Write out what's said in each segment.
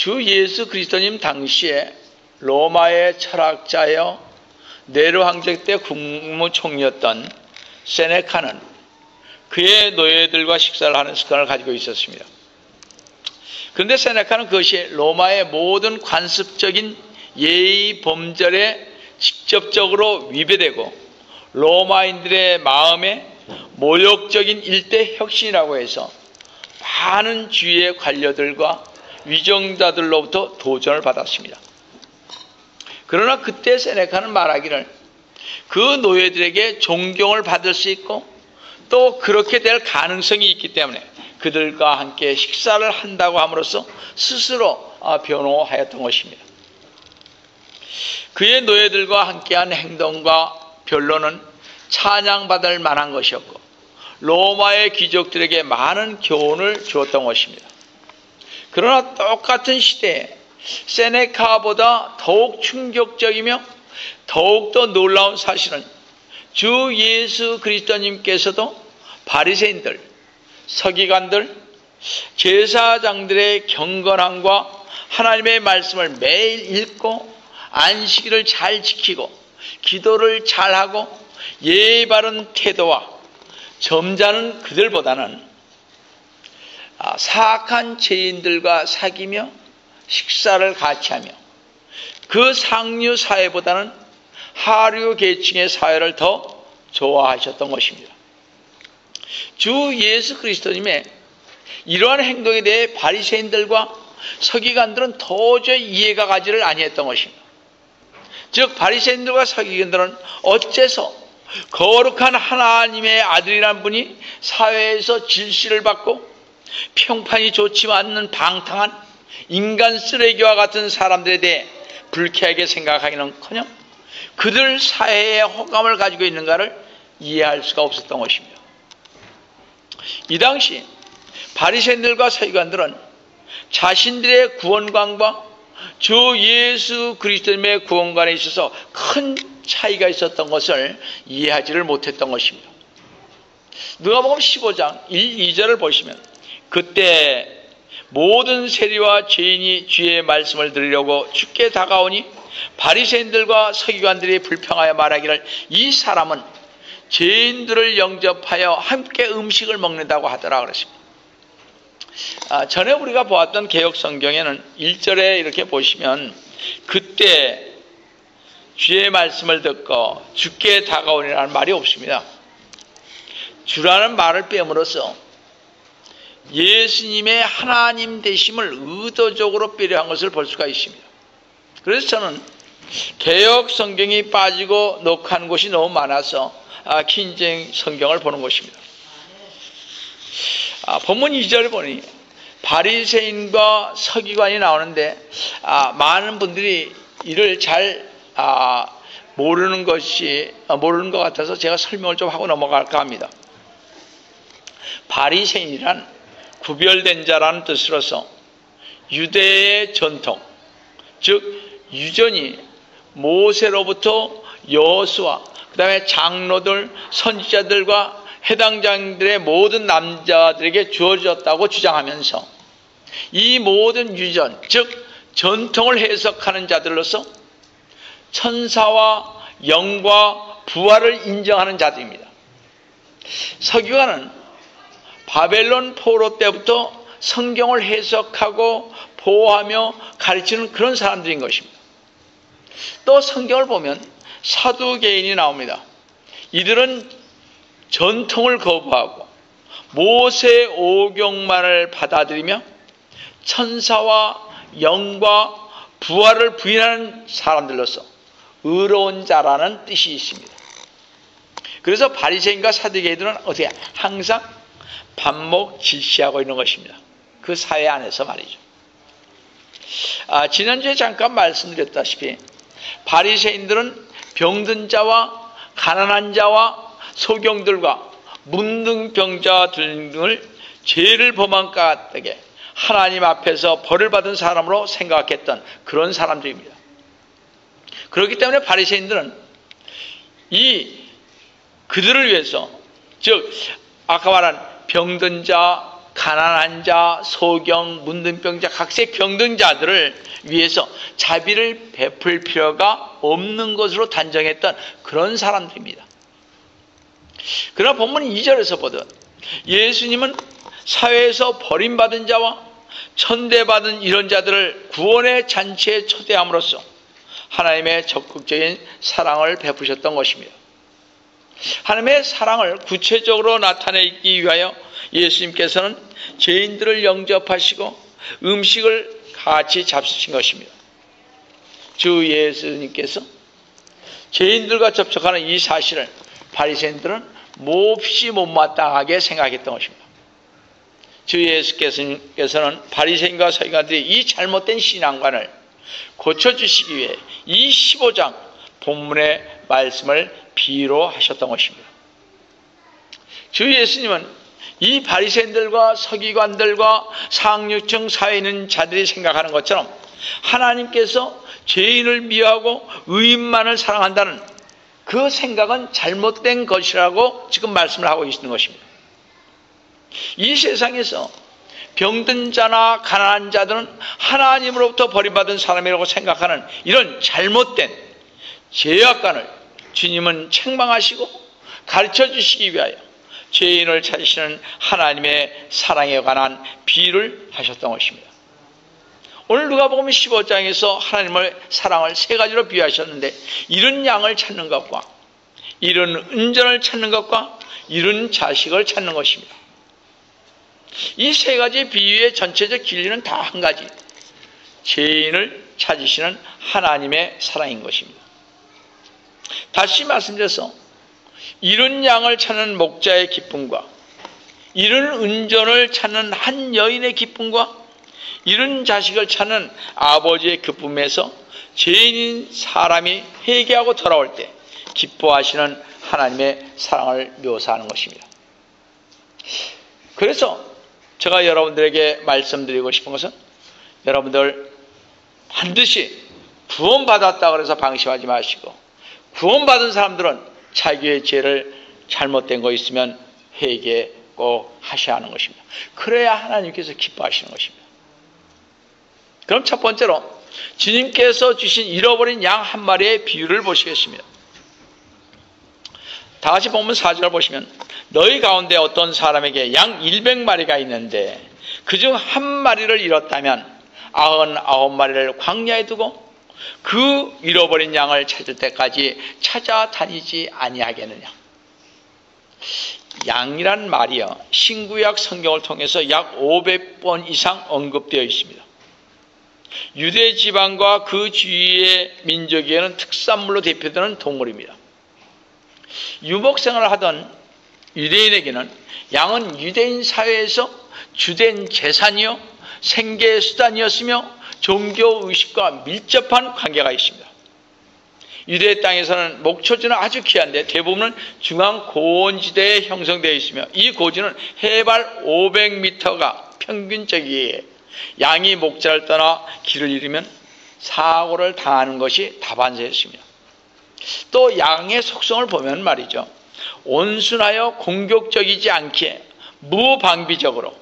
주 예수 그리스도님 당시에 로마의 철학자여 네로 황제 때 국무총리였던 세네카는 그의 노예들과 식사를 하는 습관을 가지고 있었습니다. 그런데 세네카는 그것이 로마의 모든 관습적인 예의 범절에 직접적으로 위배되고 로마인들의 마음에 모욕적인 일대 혁신이라고 해서 많은 주위의 관료들과 위정자들로부터 도전을 받았습니다. 그러나 그때 세네카는 말하기를 그 노예들에게 존경을 받을 수 있고 또 그렇게 될 가능성이 있기 때문에 그들과 함께 식사를 한다고 함으로써 스스로 변호하였던 것입니다. 그의 노예들과 함께한 행동과 변론은 찬양받을 만한 것이었고 로마의 귀족들에게 많은 교훈을 주었던 것입니다. 그러나 똑같은 시대에 세네카보다 더욱 충격적이며 더욱더 놀라운 사실은 주 예수 그리스도님께서도 바리새인들, 서기관들, 제사장들의 경건함과 하나님의 말씀을 매일 읽고 안식일을 잘 지키고 기도를 잘하고 예의 바른 태도와 점잖은 그들보다는 아, 사악한 죄인들과 사귀며 식사를 같이 하며 그 상류 사회보다는 하류 계층의 사회를 더 좋아하셨던 것입니다. 주 예수 그리스도님의 이러한 행동에 대해 바리새인들과 서기관들은 도저히 이해가 가지를 아니했던 것입니다. 즉 바리새인들과 서기관들은 어째서 거룩한 하나님의 아들이란 분이 사회에서 질시를 받고 평판이 좋지 않는 방탕한 인간 쓰레기와 같은 사람들에 대해 불쾌하게 생각하기는커녕 그들 사회의 호감을 가지고 있는가를 이해할 수가 없었던 것입니다. 이 당시 바리새인들과 서기관들은 자신들의 구원관과 주 예수 그리스도님의 구원관에 있어서 큰 차이가 있었던 것을 이해하지를 못했던 것입니다. 누가복음 15장 1, 2절을 보시면 그때 모든 세리와 죄인이 주의 말씀을 들으려고 죽게 다가오니 바리새인들과 서기관들이 불평하여 말하기를 이 사람은 죄인들을 영접하여 함께 음식을 먹는다고 하더라 그랬습니다. 아, 전에 우리가 보았던 개혁 성경에는 1절에 이렇게 보시면 그때 주의 말씀을 듣고 죽게 다가오니라는 말이 없습니다. 주라는 말을 빼므로써 예수님의 하나님 되심을 의도적으로 빼려한 것을 볼 수가 있습니다. 그래서 저는 개혁 성경이 빠지고 녹한 곳이 너무 많아서 아, 킨쟁 성경을 보는 것입니다. 아, 본문 2절 보니 바리새인과 서기관이 나오는데 아, 많은 분들이 이를 잘 아, 모르는 것이 아, 모르는 것 같아서 제가 설명을 좀 하고 넘어갈까 합니다. 바리새인이란 구별된 자라는 뜻으로서 유대의 전통, 즉 유전이 모세로부터 여수와 그 다음에 장로들, 선지자들과 해당장들의 모든 남자들에게 주어졌다고 주장하면서 이 모든 유전, 즉 전통을 해석하는 자들로서 천사와 영과 부활을 인정하는 자들입니다. 서기관은 바벨론 포로 때부터 성경을 해석하고 보호하며 가르치는 그런 사람들인 것입니다. 또 성경을 보면 사두개인이 나옵니다. 이들은 전통을 거부하고 모세 오경만을 받아들이며 천사와 영과 부활을 부인하는 사람들로서 의로운 자라는 뜻이 있습니다. 그래서 바리새인과 사두개인들은 어떻게 항상 반목 질시하고 있는 것입니다. 그 사회 안에서 말이죠. 아, 지난주에 잠깐 말씀드렸다시피 바리새인들은 병든 자와 가난한 자와 소경들과 문둥병자 등을 죄를 범한 까닭에 하나님 앞에서 벌을 받은 사람으로 생각했던 그런 사람들입니다. 그렇기 때문에 바리새인들은 이 그들을 위해서 즉 아까 말한 병든 자, 가난한 자, 소경, 문둥병자, 각색 병든 자들을 위해서 자비를 베풀 필요가 없는 것으로 단정했던 그런 사람들입니다. 그러나 본문 2절에서 보듯 예수님은 사회에서 버림받은 자와 천대받은 이런 자들을 구원의 잔치에 초대함으로써 하나님의 적극적인 사랑을 베푸셨던 것입니다. 하나님의 사랑을 구체적으로 나타내기 위하여 예수님께서는 죄인들을 영접하시고 음식을 같이 잡수신 것입니다. 주 예수님께서 죄인들과 접촉하는 이 사실을 바리새인들은 몹시 못마땅하게 생각했던 것입니다. 주 예수께서는 바리새인과 서기관들이 이 잘못된 신앙관을 고쳐주시기 위해 이 15장 본문의 말씀을 비로 하셨던 것입니다. 주 예수님은 이 바리새인들과 서기관들과 상류층 사회에 있는 자들이 생각하는 것처럼 하나님께서 죄인을 미워하고 의인만을 사랑한다는 그 생각은 잘못된 것이라고 지금 말씀을 하고 계시는 것입니다. 이 세상에서 병든 자나 가난한 자들은 하나님으로부터 버림받은 사람이라고 생각하는 이런 잘못된 죄악관을 주님은 책망하시고 가르쳐 주시기 위하여 죄인을 찾으시는 하나님의 사랑에 관한 비유를 하셨던 것입니다. 오늘 누가 보면 15장에서 하나님을 사랑을 세 가지로 비유하셨는데 이런 양을 찾는 것과 이런 은전을 찾는 것과 이런 자식을 찾는 것입니다. 이 세 가지 비유의 전체적 길이는 다 한 가지. 죄인을 찾으시는 하나님의 사랑인 것입니다. 다시 말씀드려서 이런 양을 찾는 목자의 기쁨과 이런 은전을 찾는 한 여인의 기쁨과 이런 자식을 찾는 아버지의 기쁨에서 죄인인 사람이 회개하고 돌아올 때 기뻐하시는 하나님의 사랑을 묘사하는 것입니다. 그래서 제가 여러분들에게 말씀드리고 싶은 것은 여러분들 반드시 구원받았다 그래서 방심하지 마시고 구원받은 사람들은 자기의 죄를 잘못된 거 있으면 회개 꼭 하셔야 하는 것입니다. 그래야 하나님께서 기뻐하시는 것입니다. 그럼 첫 번째로 주님께서 주신 잃어버린 양 한 마리의 비유를 보시겠습니다. 다 같이 보면 사절을 보시면 너희 가운데 어떤 사람에게 양 100마리가 있는데 그중 한 마리를 잃었다면 아흔 아홉 마리를 광야에 두고 그 잃어버린 양을 찾을 때까지 찾아다니지 아니하겠느냐. 양이란 말이요. 신구약 성경을 통해서 약 500번 이상 언급되어 있습니다. 유대 지방과 그 주위의 민족에는 특산물로 대표되는 동물입니다. 유목 생활을 하던 유대인에게는 양은 유대인 사회에서 주된 재산이요 생계 수단이었으며 종교 의식과 밀접한 관계가 있습니다. 유대 땅에서는 목초지는 아주 귀한데 대부분은 중앙 고원지대에 형성되어 있으며 이 고지는 해발 500m가 평균적이에 양이 목자를 떠나 길을 잃으면 사고를 당하는 것이 다반사였습니다. 또 양의 속성을 보면 말이죠. 온순하여 공격적이지 않게 무방비적으로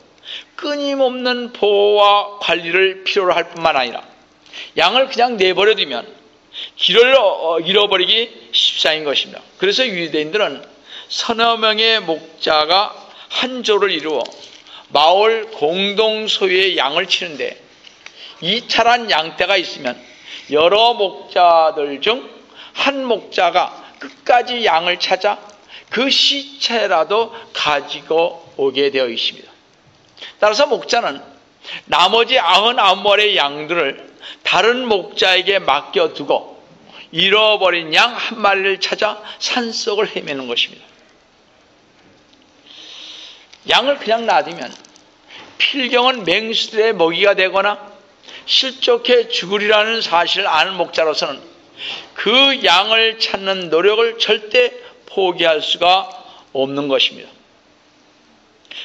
끊임없는 보호와 관리를 필요로 할 뿐만 아니라 양을 그냥 내버려 두면 길을 어, 잃어버리기 십상인 것입니다. 그래서 유대인들은 서너 명의 목자가 한 조를 이루어 마을 공동 소유의 양을 치는데 이탈한 양떼가 있으면 여러 목자들 중 한 목자가 끝까지 양을 찾아 그 시체라도 가지고 오게 되어 있습니다. 따라서 목자는 나머지 아흔 아홉 마리의 양들을 다른 목자에게 맡겨두고 잃어버린 양 한 마리를 찾아 산속을 헤매는 것입니다. 양을 그냥 놔두면 필경은 맹수들의 먹이가 되거나 실족해 죽으리라는 사실을 아는 목자로서는 그 양을 찾는 노력을 절대 포기할 수가 없는 것입니다.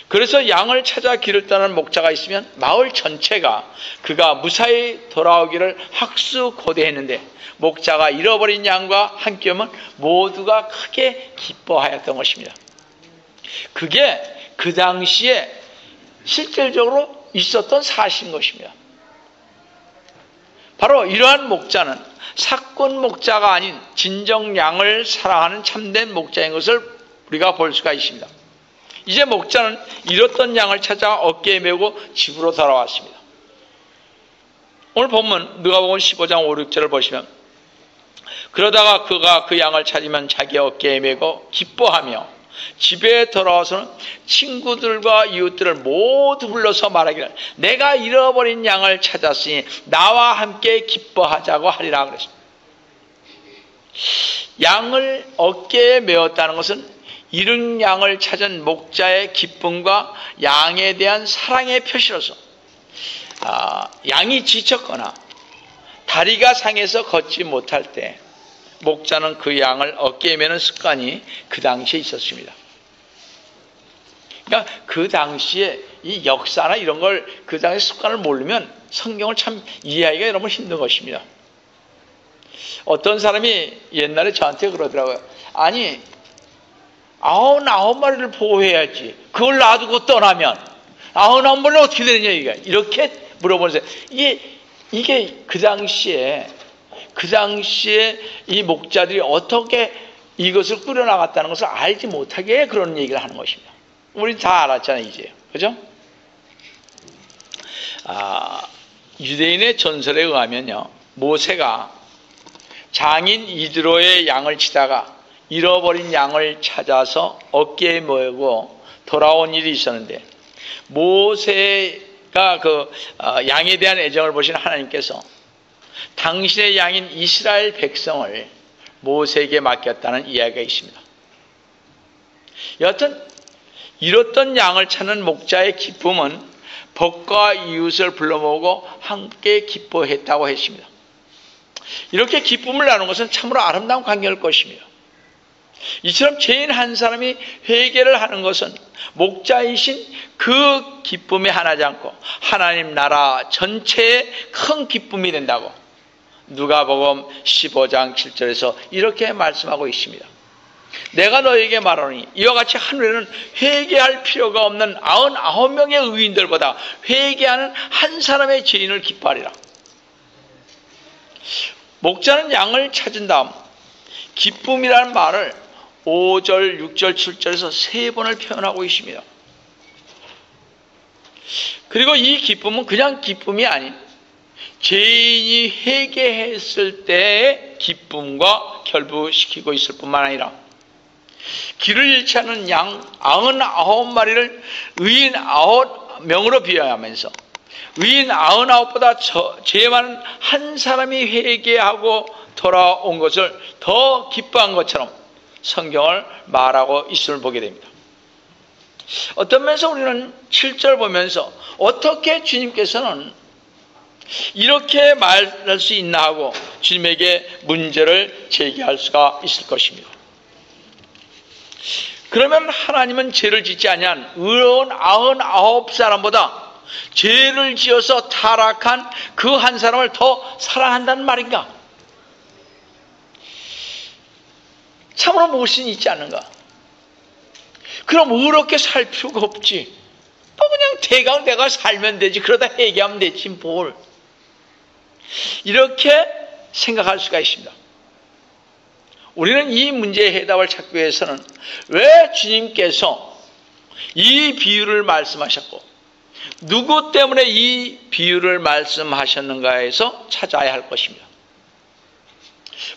그래서 양을 찾아 길을 떠나는 목자가 있으면 마을 전체가 그가 무사히 돌아오기를 학수고대했는데 목자가 잃어버린 양과 함께 오면 모두가 크게 기뻐하였던 것입니다. 그게 그 당시에 실질적으로 있었던 사실인 것입니다. 바로 이러한 목자는 사건 목자가 아닌 진정 양을 사랑하는 참된 목자인 것을 우리가 볼 수가 있습니다. 이제 목자는 잃었던 양을 찾아 어깨에 메고 집으로 돌아왔습니다. 오늘 보면 누가복음 15장 5, 6절을 보시면 그러다가 그가 그 양을 찾으면 자기 어깨에 메고 기뻐하며 집에 돌아와서는 친구들과 이웃들을 모두 불러서 말하기를 내가 잃어버린 양을 찾았으니 나와 함께 기뻐하자고 하리라 그랬습니다. 양을 어깨에 메었다는 것은 잃은 양을 찾은 목자의 기쁨과 양에 대한 사랑의 표시로서 아, 양이 지쳤거나 다리가 상해서 걷지 못할 때 목자는 그 양을 어깨에 매는 습관이 그 당시에 있었습니다. 그러니까 그 당시에 이 역사나 이런 걸 그 당시 습관을 모르면 성경을 참 이해하기가 여러분 힘든 것입니다. 어떤 사람이 옛날에 저한테 그러더라고요. 아니, 아흔 아홉 마리를 보호해야지. 그걸 놔두고 떠나면 아흔 아홉 마리는 어떻게 되느냐 이게 이렇게 물어보세요. 이게 이게 그 당시에 그 당시에 이 목자들이 어떻게 이것을 꾸려나갔다는 것을 알지 못하게 그런 얘기를 하는 것입니다. 우리 다 알았잖아요, 이제. 그죠? 아, 유대인의 전설에 의하면요, 모세가 장인 이드로의 양을 치다가 잃어버린 양을 찾아서 어깨에 모고 돌아온 일이 있었는데, 모세가 그 어, 양에 대한 애정을 보신 하나님께서 당신의 양인 이스라엘 백성을 모세에게 맡겼다는 이야기가 있습니다. 여하튼 잃었던 양을 찾는 목자의 기쁨은 법과 이웃을 불러 모으고 함께 기뻐했다고 했습니다. 이렇게 기쁨을 나누는 것은 참으로 아름다운 관계일 것입니다. 이처럼 죄인 한 사람이 회개를 하는 것은 목자이신 그 기쁨에 하나지 않고 하나님 나라 전체의 큰 기쁨이 된다고 누가복음 15장 7절에서 이렇게 말씀하고 있습니다. 내가 너에게 말하니 이와 같이 하늘에는 회개할 필요가 없는 99명의 의인들보다 회개하는 한 사람의 죄인을 기뻐하리라. 목자는 양을 찾은 다음 기쁨이라는 말을 5절, 6절, 7절에서 세 번을 표현하고 있습니다. 그리고 이 기쁨은 그냥 기쁨이 아닌 죄인이 회개했을 때의 기쁨과 결부시키고 있을 뿐만 아니라 길을 잃지 않은 양 99마리를 의인 9명으로 비하하면서 의인 99보다 죄 많은 한 사람이 회개하고 돌아온 것을 더 기뻐한 것처럼 성경을 말하고 있음을 보게 됩니다. 어떤 면에서 우리는 7절 보면서 어떻게 주님께서는 이렇게 말할 수 있나 하고 주님에게 문제를 제기할 수가 있을 것입니다. 그러면 하나님은 죄를 짓지 아니한 의로운 아흔 아홉 사람보다 죄를 지어서 타락한 그 한 사람을 더 사랑한다는 말인가? 참으로 무엇이 있지 않는가? 그럼 의롭게 살 필요가 없지. 뭐 그냥 대강 내가 살면 되지. 그러다 회개하면 되지 뭘. 이렇게 생각할 수가 있습니다. 우리는 이 문제의 해답을 찾기 위해서는 왜 주님께서 이 비유를 말씀하셨고 누구 때문에 이 비유를 말씀하셨는가에서 찾아야 할 것입니다.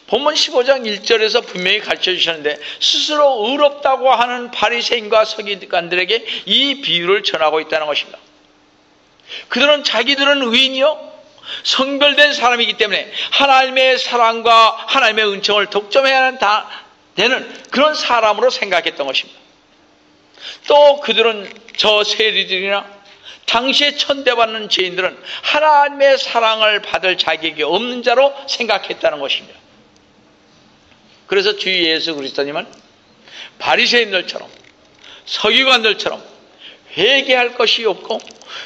본문 15장 1절에서 분명히 가르쳐 주셨는데 스스로 의롭다고 하는 바리새인과 서기관들에게 이 비유를 전하고 있다는 것입니다. 그들은 자기들은 의인이요 성별된 사람이기 때문에 하나님의 사랑과 하나님의 은총을 독점해야 하는 다 되는 그런 사람으로 생각했던 것입니다. 또 그들은 저 세리들이나 당시에 천대받는 죄인들은 하나님의 사랑을 받을 자격이 없는 자로 생각했다는 것입니다. 그래서 주 예수 그리스도님은 바리새인들처럼 서기관들처럼 회개할 것이 없고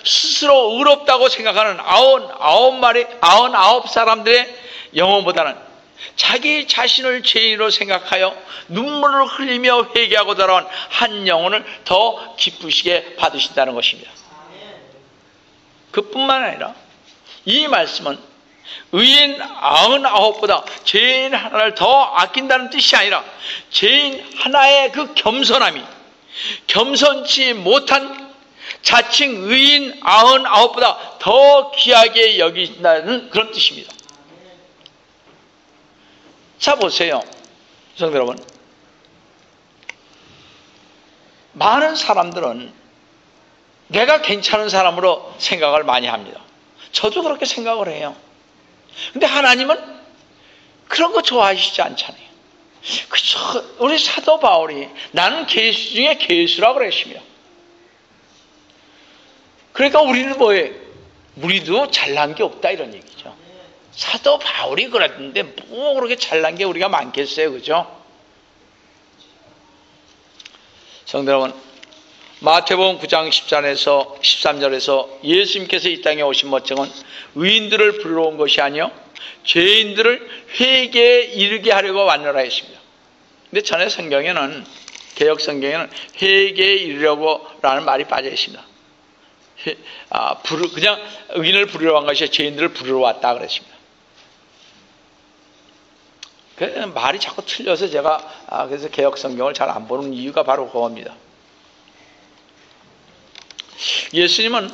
스스로 의롭다고 생각하는 아흔 아홉 마리 아흔 아홉 사람들의 영혼보다는 자기 자신을 죄인으로 생각하여 눈물을 흘리며 회개하고 돌아온 한 영혼을 더 기쁘시게 받으신다는 것입니다. 그뿐만 아니라 이 말씀은 의인 아흔아홉보다 죄인 하나를 더 아낀다는 뜻이 아니라 죄인 하나의 그 겸손함이 겸손치 못한 자칭 의인 아흔아홉보다 더 귀하게 여긴다는 그런 뜻입니다. 자 보세요. 성도 여러분. 많은 사람들은 내가 괜찮은 사람으로 생각을 많이 합니다. 저도 그렇게 생각을 해요. 근데 하나님은 그런 거 좋아하시지 않잖아요. 그쵸. 우리 사도 바울이 나는 개수 중에 개수라고 그랬습니다. 그러니까 우리는 뭐예요? 우리도 잘난 게 없다 이런 얘기죠. 사도 바울이 그랬는데 뭐 그렇게 잘난 게 우리가 많겠어요. 그죠? 성도 여러분, 마태복음 9장 14절에서 13절에서 예수님께서 이 땅에 오신 목적은 의인들을 부르러 온 것이 아니요 죄인들을 회개에 이르게 하려고 왔노라 했습니다. 근데 전에 성경에는 개혁 성경에는 회개에 이르려고라는 말이 빠져 있습니다. 아, 부르, 그냥 의인을 부르러 간 것이 죄인들을 부르러 왔다 그랬습니다. 그 말이 자꾸 틀려서 제가 아, 그래서 개혁 성경을 잘 안 보는 이유가 바로 그겁니다. 예수님은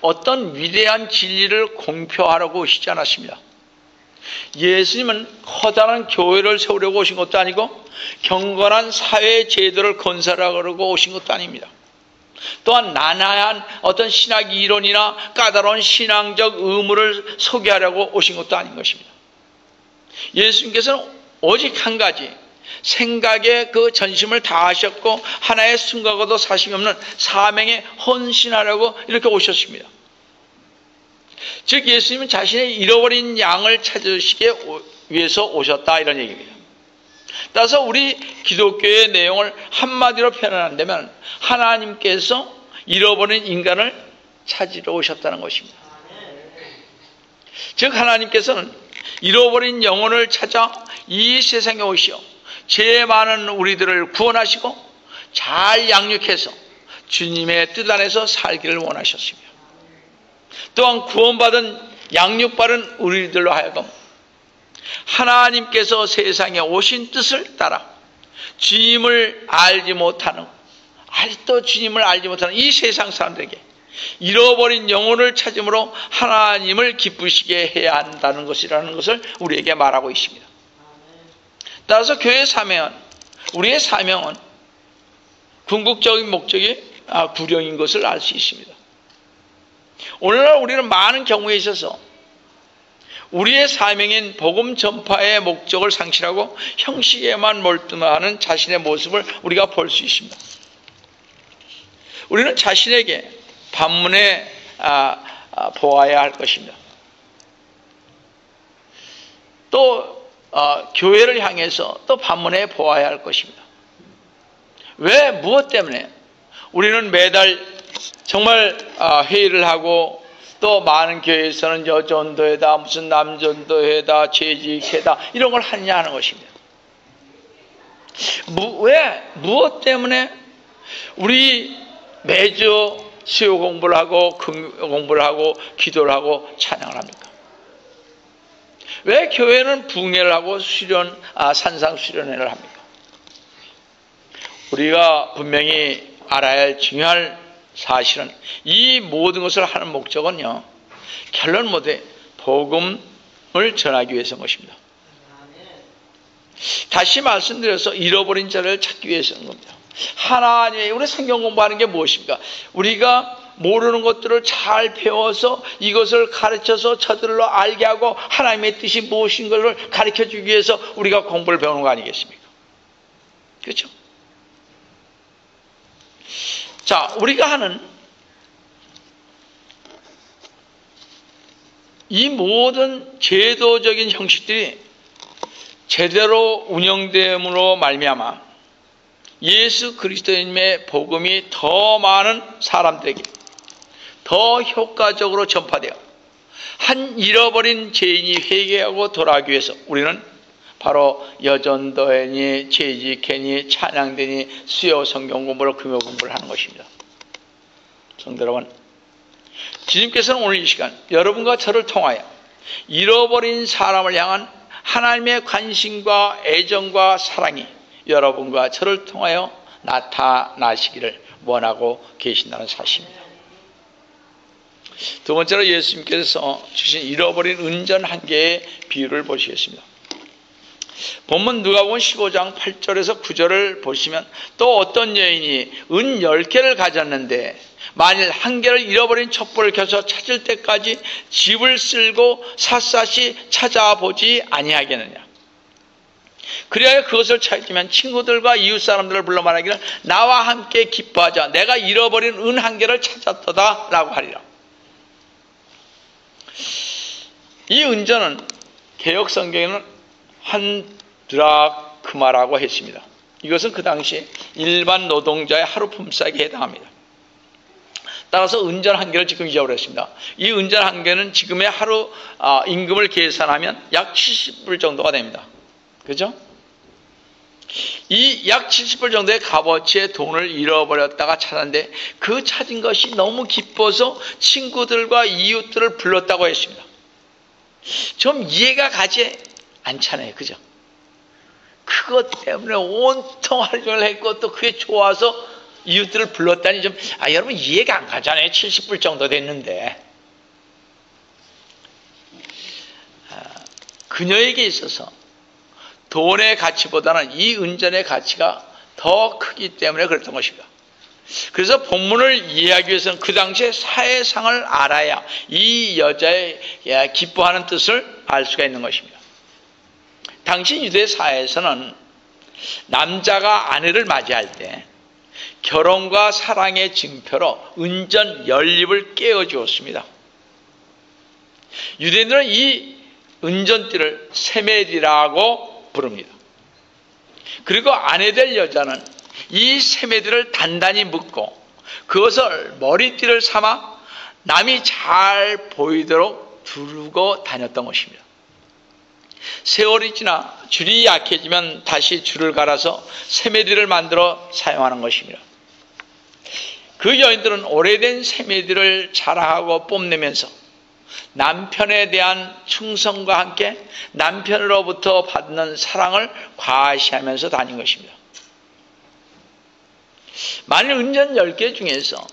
어떤 위대한 진리를 공표하려고 오시지 않았습니다. 예수님은 커다란 교회를 세우려고 오신 것도 아니고 경건한 사회 제도를 건설하려고 오신 것도 아닙니다. 또한 난해한 어떤 신학 이론이나 까다로운 신앙적 의무를 소개하려고 오신 것도 아닌 것입니다. 예수님께서는 오직 한 가지 생각에 그 전심을 다하셨고 하나의 순간과도 사심이 없는 사명에 헌신하려고 이렇게 오셨습니다. 즉 예수님은 자신의 잃어버린 양을 찾으시기 위해서 오셨다 이런 얘기입니다. 따라서 우리 기독교의 내용을 한마디로 표현한다면 하나님께서 잃어버린 인간을 찾으러 오셨다는 것입니다. 즉 하나님께서는 잃어버린 영혼을 찾아 이 세상에 오시어 죄 많은 우리들을 구원하시고 잘 양육해서 주님의 뜻 안에서 살기를 원하셨습니다. 또한 구원받은 양육받은 우리들로 하여금 하나님께서 세상에 오신 뜻을 따라 주님을 알지 못하는 아직도 주님을 알지 못하는 이 세상 사람들에게 잃어버린 영혼을 찾음으로 하나님을 기쁘시게 해야 한다는 것이라는 것을 우리에게 말하고 있습니다. 따라서 교회 사명은 우리의 사명은 궁극적인 목적이 아, 구령인 것을 알 수 있습니다. 오늘날 우리는 많은 경우에 있어서 우리의 사명인 복음 전파의 목적을 상실하고 형식에만 몰두하는 자신의 모습을 우리가 볼 수 있습니다. 우리는 자신에게 반문에 아, 아, 보아야 할 것입니다. 또 어, 교회를 향해서 또 반문에 보아야 할 것입니다. 왜 무엇 때문에 우리는 매달 정말 아, 회의를 하고 또 많은 교회에서는 여전도회다 무슨 남전도회다 재직회다 이런 걸 하느냐 하는 것입니다. 무, 왜 무엇 때문에 우리 매주 수요 공부를 하고 금 공부를 하고 기도를 하고 찬양을 합니까? 왜 교회는 붕해를 하고 수련 아, 산상 수련회를 합니까? 우리가 분명히 알아야 할 중요한 사실은 이 모든 것을 하는 목적은요. 결론 못해 복음을 전하기 위해서인 것입니다. 다시 말씀드려서 잃어버린 자를 찾기 위해서인 겁니다. 하나님의 우리 성경 공부하는 게 무엇입니까? 우리가 모르는 것들을 잘 배워서 이것을 가르쳐서 저들로 알게 하고 하나님의 뜻이 무엇인 것을 가르쳐 주기 위해서 우리가 공부를 배우는 거 아니겠습니까? 그렇죠? 자, 우리가 하는 이 모든 제도적인 형식들이 제대로 운영됨으로 말미암아 예수 그리스도님의 복음이 더 많은 사람들에게 더 효과적으로 전파되어 한 잃어버린 죄인이 회개하고 돌아가기 위해서 우리는 바로 여전도회니 재직회니 찬양대니 수요 성경 공부를 금요 공부를 하는 것입니다. 성도 여러분, 주님께서는 오늘 이 시간 여러분과 저를 통하여 잃어버린 사람을 향한 하나님의 관심과 애정과 사랑이 여러분과 저를 통하여 나타나시기를 원하고 계신다는 사실입니다. 두 번째로 예수님께서 주신 잃어버린 은전 한 개의 비유를 보시겠습니다. 본문 누가복음 15장 8절에서 9절을 보시면 또 어떤 여인이 은 10개를 가졌는데 만일 한 개를 잃어버린 촛불을 켜서 찾을 때까지 집을 쓸고 샅샅이 찾아보지 아니하겠느냐. 그리하여 그것을 찾으면 친구들과 이웃 사람들을 불러 말하기를 나와 함께 기뻐하자. 내가 잃어버린 은 한 개를 찾았다. 라고 하리라. 이 은전은 개혁 성경에는 한 드라크마라고 했습니다. 이것은 그 당시 일반 노동자의 하루 품삯에 해당합니다. 따라서 은전 한 개를 지금 잊어버렸습니다. 이 은전 한 개는 지금의 하루 아, 임금을 계산하면 약 70불 정도가 됩니다. 그죠? 이 약 70불 정도의 값어치의 돈을 잃어버렸다가 찾았는데 그 찾은 것이 너무 기뻐서 친구들과 이웃들을 불렀다고 했습니다. 좀 이해가 가지 않잖아요. 그죠? 그것 때문에 온통 종일 했고 또 그게 좋아서 이웃들을 불렀다니 좀, 아, 여러분 이해가 안 가잖아요. 70불 정도 됐는데. 아, 그녀에게 있어서 돈의 가치보다는 이 은전의 가치가 더 크기 때문에 그랬던 것입니다. 그래서 본문을 이해하기 위해서는 그 당시의 사회상을 알아야 이 여자의 기뻐하는 뜻을 알 수가 있는 것입니다. 당시 유대 사회에서는 남자가 아내를 맞이할 때 결혼과 사랑의 증표로 은전 연립을 깨워주었습니다. 유대인들은 이 은전띠를 세메디라고 부릅니다. 그리고 아내 될 여자는 이 세메디를 단단히 묶고 그것을 머리띠를 삼아 남이 잘 보이도록 두르고 다녔던 것입니다. 세월이 지나 줄이 약해지면 다시 줄을 갈아서 세메디를 만들어 사용하는 것입니다. 그 여인들은 오래된 세메디를 자랑하고 뽐내면서 남편에 대한 충성과 함께 남편으로부터 받는 사랑을 과시하면서 다닌 것입니다. 만일 은전 10개 중에서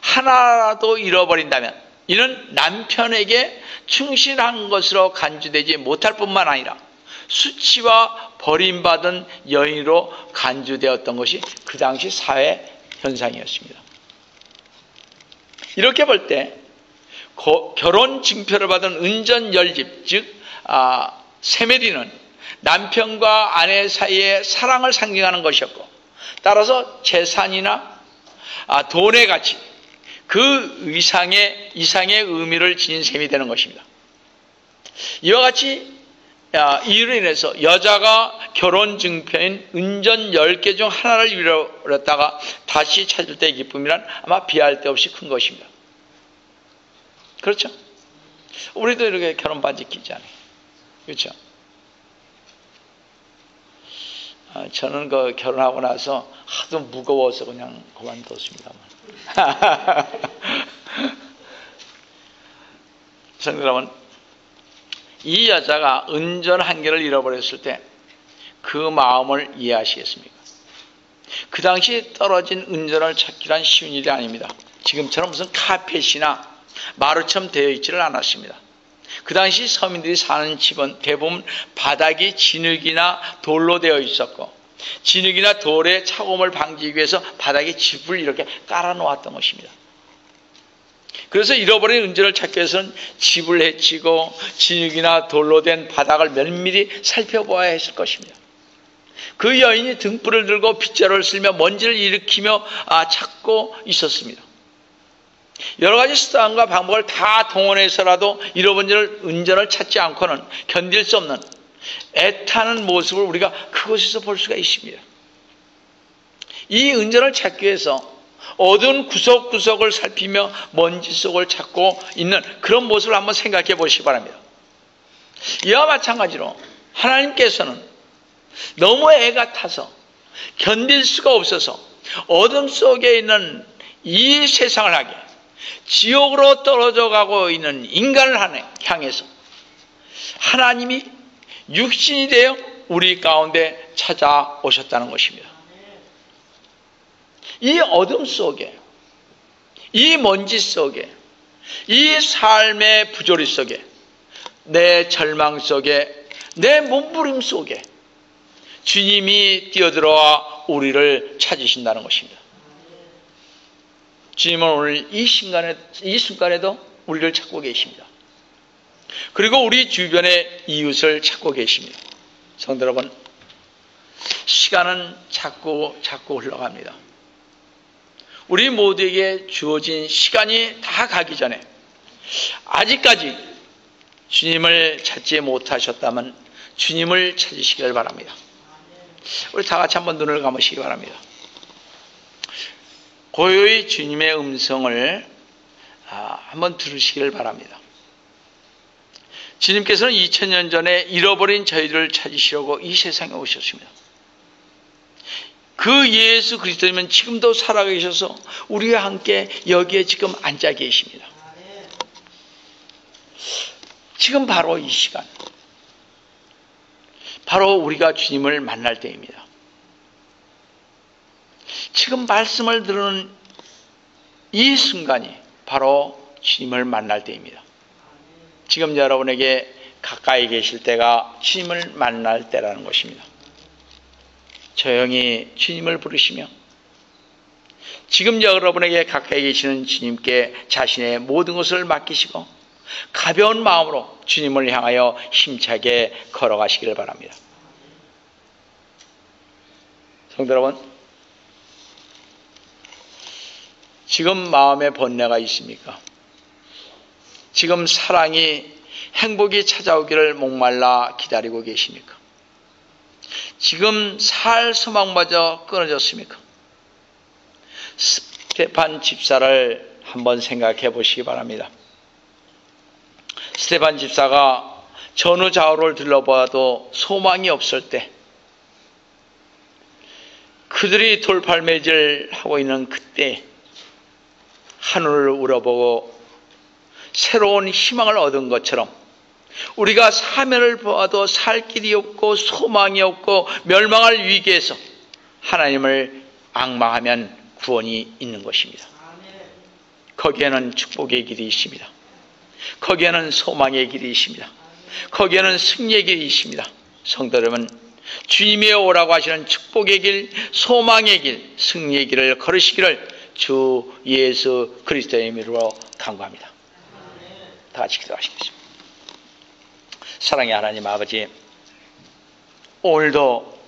하나라도 잃어버린다면 이는 남편에게 충실한 것으로 간주되지 못할 뿐만 아니라 수치와 버림받은 여인으로 간주되었던 것이 그 당시 사회 현상이었습니다. 이렇게 볼 때 결혼 징표를 받은 은전 열집 즉 아, 세메리는 남편과 아내 사이의 사랑을 상징하는 것이었고 따라서 재산이나 아, 돈의 가치 그 이상의 이상의 의미를 지닌 셈이 되는 것입니다. 이와 같이 이로 인해서 여자가 결혼 증표인 은전 10개 중 하나를 잃어버렸다가 다시 찾을 때의 기쁨이란 아마 비할 데 없이 큰 것입니다. 그렇죠? 우리도 이렇게 결혼 반지 끼잖아요. 그렇죠? 아, 저는 그 결혼하고 나서 하도 무거워서 그냥 그만뒀습니다만. 성도 여러분, 이 여자가 은전 한 개를 잃어버렸을 때 그 마음을 이해하시겠습니까? 그 당시 떨어진 은전을 찾기란 쉬운 일이 아닙니다. 지금처럼 무슨 카펫이나 마루처럼 되어 있지를 않았습니다. 그 당시 서민들이 사는 집은 대부분 바닥이 진흙이나 돌로 되어 있었고 진흙이나 돌의 차고을 방지하기 위해서 바닥에 집을 이렇게 깔아 놓았던 것입니다. 그래서 잃어버린 은전을 찾기 위해서는 집을 해치고 진흙이나 돌로 된 바닥을 면밀히 살펴보아야 했을 것입니다. 그 여인이 등불을 들고 빗자루를 쓸며 먼지를 일으키며 아, 찾고 있었습니다. 여러 가지 수단과 방법을 다 동원해서라도 잃어버린 은전을 찾지 않고는 견딜 수 없는 애타는 모습을 우리가 그곳에서 볼 수가 있습니다. 이 은전을 찾기 위해서 어두운 구석구석을 살피며 먼지 속을 찾고 있는 그런 모습을 한번 생각해 보시기 바랍니다. 이와 마찬가지로 하나님께서는 너무 애가 타서 견딜 수가 없어서 어둠 속에 있는 이 세상을 하게 지옥으로 떨어져 가고 있는 인간을 향해서 하나님이 육신이 되어 우리 가운데 찾아오셨다는 것입니다. 이 어둠 속에, 이 먼지 속에, 이 삶의 부조리 속에, 내 절망 속에, 내 몸부림 속에 주님이 뛰어들어와 우리를 찾으신다는 것입니다. 주님은 오늘 이 순간에, 이 순간에도 우리를 찾고 계십니다. 그리고 우리 주변의 이웃을 찾고 계십니다. 성도 여러분, 시간은 자꾸 자꾸 흘러갑니다. 우리 모두에게 주어진 시간이 다 가기 전에 아직까지 주님을 찾지 못하셨다면 주님을 찾으시기를 바랍니다. 우리 다 같이 한번 눈을 감으시기 바랍니다. 고요히 주님의 음성을 아, 한번 들으시기를 바랍니다. 주님께서는 2000년 전에 잃어버린 저희들을 찾으시려고 이 세상에 오셨습니다. 그 예수 그리스도님은 지금도 살아계셔서 우리와 함께 여기에 지금 앉아 계십니다. 지금 바로 이 시간, 바로 우리가 주님을 만날 때입니다. 지금 말씀을 들은 이 순간이 바로 주님을 만날 때입니다. 지금 여러분에게 가까이 계실 때가 주님을 만날 때라는 것입니다. 조용히 주님을 부르시며 지금 여러분에게 가까이 계시는 주님께 자신의 모든 것을 맡기시고 가벼운 마음으로 주님을 향하여 힘차게 걸어가시기를 바랍니다. 성도 여러분, 지금 마음에 번뇌가 있습니까? 지금 사랑이 행복이 찾아오기를 목말라 기다리고 계십니까? 지금 살 소망마저 끊어졌습니까? 스테판 집사를 한번 생각해 보시기 바랍니다. 스테판 집사가 전후 좌우를 둘러봐도 소망이 없을 때 그들이 돌팔매질 하고 있는 그때 하늘을 우러보고 새로운 희망을 얻은 것처럼 우리가 사면을 보아도 살 길이 없고 소망이 없고 멸망할 위기에서 하나님을 악망하면 구원이 있는 것입니다. 거기에는 축복의 길이 있습니다. 거기에는 소망의 길이 있습니다. 거기에는 승리의 길이 있습니다. 성도 여러분, 주님이 오라고 하시는 축복의 길, 소망의 길, 승리의 길을 걸으시기를 주 예수 그리스도의 이름으로 간구합니다. 다 같이 기도하시겠습니다. 사랑의 하나님 아버지, 오늘도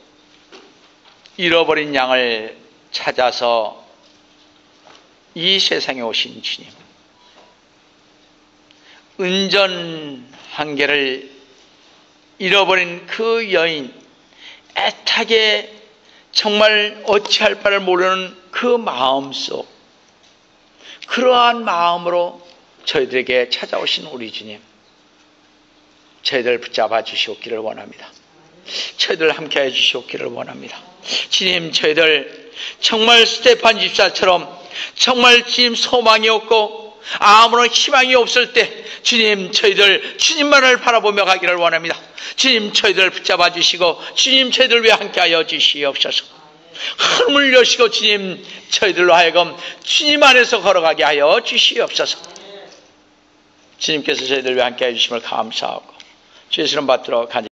잃어버린 양을 찾아서 이 세상에 오신 주님, 은전 한 개를 잃어버린 그 여인, 애타게 정말 어찌할 바를 모르는 그 마음 속, 그러한 마음으로 저희들에게 찾아오신 우리 주님, 저희들 붙잡아 주시옵기를 원합니다. 저희들 함께 해 주시옵기를 원합니다. 주님, 저희들 정말 스테판 집사처럼 정말 주님 소망이 없고 아무런 희망이 없을 때 주님 저희들 주님만을 바라보며 가기를 원합니다. 주님 저희들 붙잡아 주시고 주님 저희들 왜 함께하여 주시옵소서. 하을 여시고 주님 저희들로 하여금 주님 안에서 걸어가게 하여 주시옵소서. 주님께서 저희들 왜 함께해 주심을 감사하고 주의 이름 받들어 간